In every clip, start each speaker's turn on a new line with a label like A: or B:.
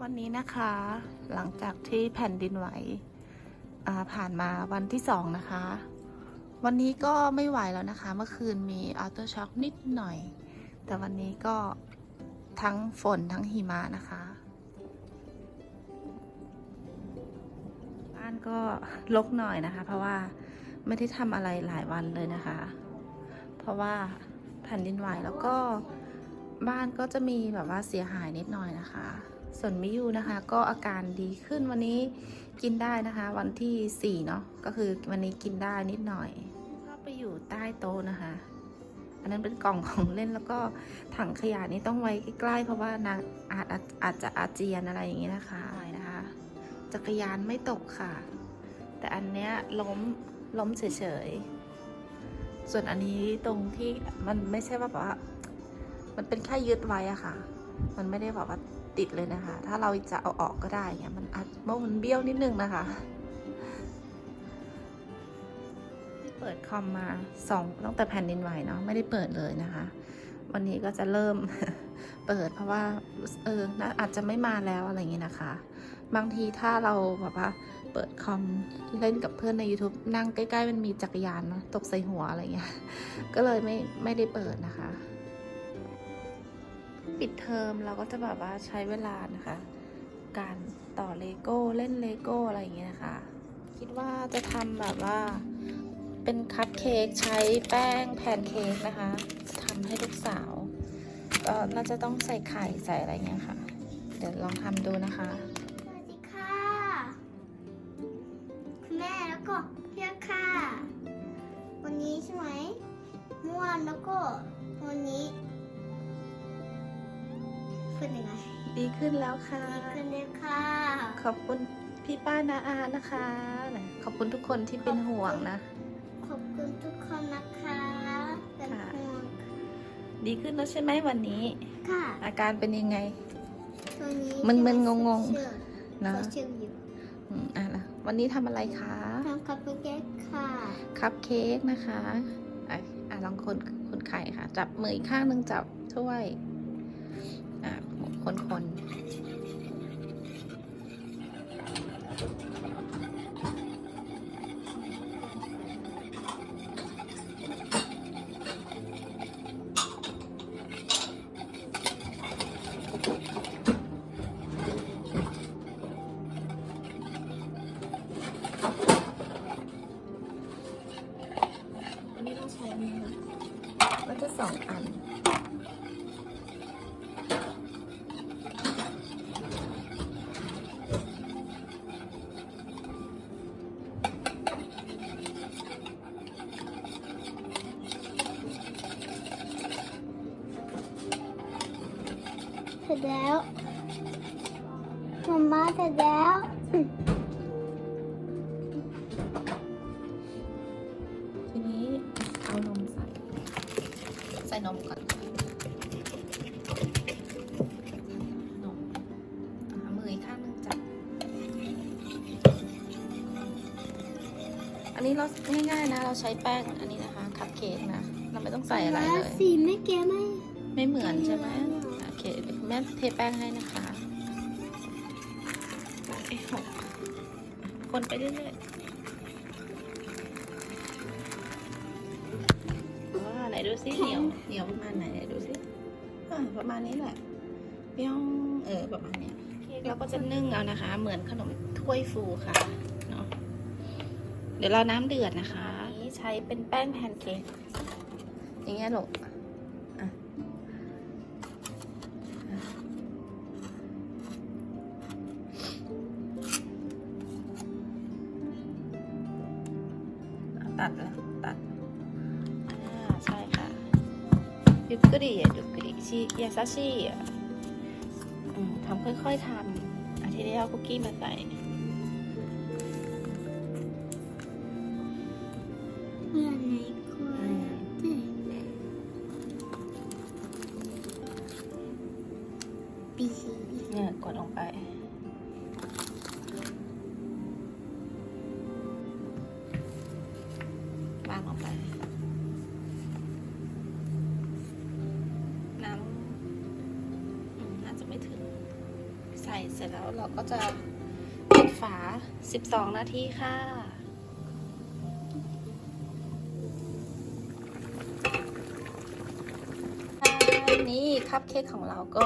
A: วันนี้นะคะ หลังจากที่แผ่นดินไหวผ่านมาวันที่สองนะคะ วันนี้ก็ไม่ไหวแล้วนะคะ เมื่อคืนมีอัลเตอร์ช็อคนิดหน่อย แต่วันนี้ก็ทั้งฝนทั้งหิมะนะคะบ้านก็ลกหน่อยนะคะ เพราะว่าไม่ได้ทำอะไรหลายวันเลยนะคะ เพราะว่าแผ่นดินไหวแล้วก็ บ้านก็จะมีแบบว่าเสียหายนิดหน่อยนะคะ ส่วนมิยูนะคะก็อาการดีขึ้นวันนี้กินได้นะคะ วันที่4เนาะก็คือวันนี้กินได้นิดหน่อยชอบไปอยู่ใต้โต๊ะนะคะ อันนั้นเป็นกล่องของเล่นแล้วก็ถังขยะนี่ต้องไว้ใกล้ๆเพราะว่านางอาจอาจอาจจะอาเจียนอะไรอย่างนี้นะคะนะคะ จักรยานไม่ตกค่ะ แต่อันเนี้ยล้มล้มเฉยๆส่วนอันนี้ตรงที่มันไม่ใช่ว่าแบบว่า มันเป็นแค่ยึดไว้อะค่ะ มันไม่ได้แบบว่าติดเลยนะคะ ถ้าเราจะเอาออกก็ได้เงี้ย มันอาจมันเบี้ยวนิดนึงนะคะ เปิดคอมมาสองตั้งแต่แผ่นดินไหวเนาะ ไม่ได้เปิดเลยนะคะ วันนี้ก็จะเริ่มเปิดเพราะว่า เออนะอาจจะไม่มาแล้วอะไรอย่างเงี้ยนะคะ บางทีถ้าเราแบบว่าเปิดคอมเล่นกับเพื่อนใน YouTube นั่งใกล้ ๆ มันมีจักรยานเนาะตกใส่หัวอะไรเงี้ย ก็เลยไม่ไม่ได้เปิดนะคะ ปิดเทอมเราก็จะแบบว่าใช้เวลานะคะ การต่อเลโก้เล่นเลโก้อะไรอย่างเงี้ยนะคะ คิดว่าจะทำแบบว่าเป็นคัพเค้กใช้แป้งแพนเค้กนะคะทำให้ลูกสาว ก็น่าจะต้องใส่ไข่ใส่อะไรเงี้ยค่ะ เดี๋ยวลองทำดูนะคะ
B: สวัสดีค่ะคุณแม่แล้วก็เพี่ค่ะ วันนี้ใช่ไหมเมื่อวานแล้วก็วันนี้ เป็นยังไง
A: ดีขึ้นแล้วค่ะ
B: ดีขึ้นเลยค่ะ
A: ขอบคุณพี่ป้านาอานะคะ ขอบคุณทุกคนที่เป็นห่วงนะ
B: ขอบคุณทุกคนนะคะเป็น
A: ค่ะ
B: ห่วง
A: ดีขึ้นแล้วใช่ไหมวันนี้
B: ค่ะ
A: อาการเป็นยังไง
B: ตัวนี้
A: มึนๆงงๆ
B: เชื่อ
A: นะ
B: เขาเชื่ออยู่
A: อืมอะนะวันนี้ทำอะไรคะ
B: ทำคัพเค้กค่ะ
A: คัพเค้กนะคะอะอะลองคนคนไข่ค่ะ จับมืออีกข้างหนึ่งจับถ้วยอะ คนวันนี้ต้องใช้ไหมคะแล้วจะสองอัน
B: เสร็จ แล้วมาม่าเสร็จแล้ว
A: ทีนี้เอานมใส่ ใส่นมก่อนนมอ่ามืออีกข้างหนึงจับ อันนี้เราง่ายๆนะ เราใช้แป้งอันนี้นะคะ คัพเค้กนะ เราไม่ต้องใส่อะไรเลย
B: สีไม่เก๋ไหม
A: ไม่เหมือนใช่ไหมโอ เคเดี๋ยวคุณแม่เทแป้งให้นะคะเอ้ยหกคนไปเรื่อยๆว้าไหนดูซิเหนียว เหนียวประมาณไหนไหนดูซิอ่าประมาณนี้แหละเปี้ยงเออประมาณเนี้ยเค้กเราก็จะนึ่งเอานะคะ เหมือนขนมถ้วยฟูค่ะเนาะเดี๋ยวเราน้ำเดือดนะคะ นี่ใช้เป็นแป้งแพนเค้กอย่างเงี้ยลูก ตัดแล้วตัดใช่ค่ะยุกรียุกรีชิยาซาชิทำค่อยๆทำอาทิตย์นี้เอาคุกกี้มาใส่
B: เนี่
A: ยกดลงไป เสร็จแล้วเราก็จะปิดฝา 12 นาทีค่ะ นี่คัพเค้กของเราก็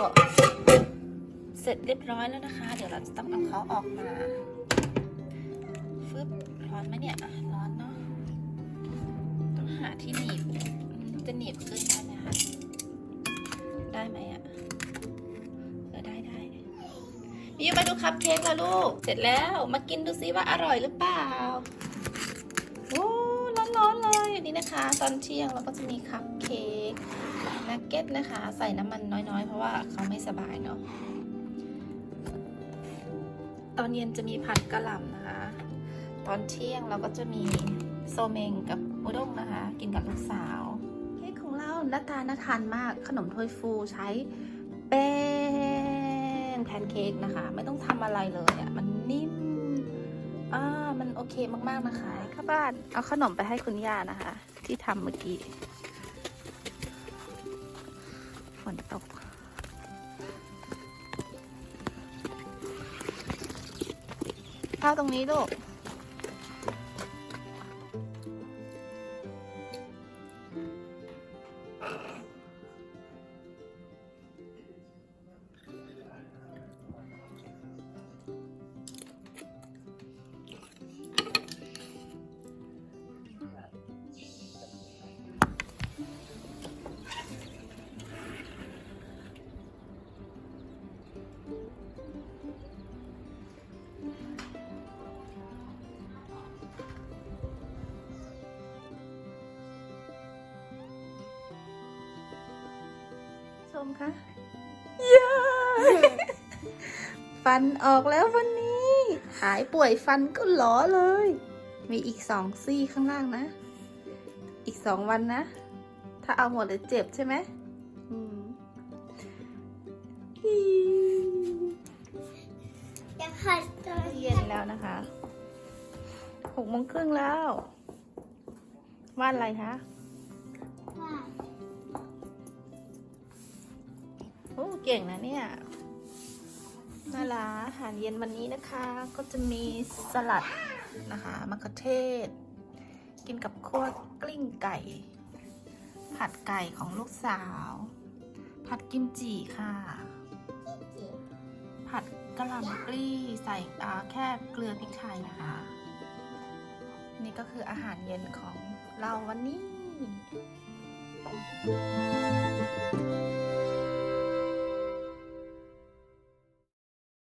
A: เสร็จเรียบร้อยแล้วนะคะ เดี๋ยวเราจะต้องเอาเขาออกมาฟึบร้อนไหมเนี่ยร้อนเนาะต้องหาที่หนีบจะหนีบขึ้นได้ไหมคะได้ไหมอะ มีอยู่มาดูคัพเค้กแล้วลูก เสร็จแล้ว มากินดูซิว่าอร่อยหรือเปล่า โอ้ร้อนๆเลยนี่นะคะ ตอนเที่ยงเราก็จะมีคัพเค้กนักเก็ตนะคะ ใส่น้ำมันน้อยๆ เพราะว่าเขาไม่สบายเนาะ ตอนเย็นจะมีผัดกะหล่ำนะคะ ตอนเที่ยงเราก็จะมีโซเมงกับอุด้งนะคะ กินกับลูกสาว เค้กของเราหน้าตาน่าทานมาก ขนมถ้วยฟูใช้แป้ง แพนเค้กนะคะ ไม่ต้องทำอะไรเลยอะ่ะ มันนิ่ม อ่า มันโอเคมากๆนะคะ ข้าบ้านเอาขนมไปให้คุณย่านะคะ ที่ทำเมื่อกี้ ฝนตกเข้าตรงนี้ลูก มคะยาฟันออกแล้ววันนี้ หายป่วยฟันก็หลอเลย มีอีกสองซี่ข้างล่างนะ อีกสองวันนะ ถ้าเอาหมดเลยเจ็บใช่ไหมอืมอี
B: อยากหัดตัว
A: เย็นแล้วนะคะหกโมงครึ่งแล้ววาดอะไรคะ เก่งนะเนี่ยน่ารักอาหารเย็นวันนี้นะคะ ก็จะมีสลัดนะคะมะเขือเทศ กินกับคั่วกลิ้งไก่ ผัดไก่ของลูกสาว ผัดกิมจิค่ะ ผัดกะหล่ำปลีใส่แค่เกลือพริกไทยนะคะ นี่ก็คืออาหารเย็นของเราวันนี้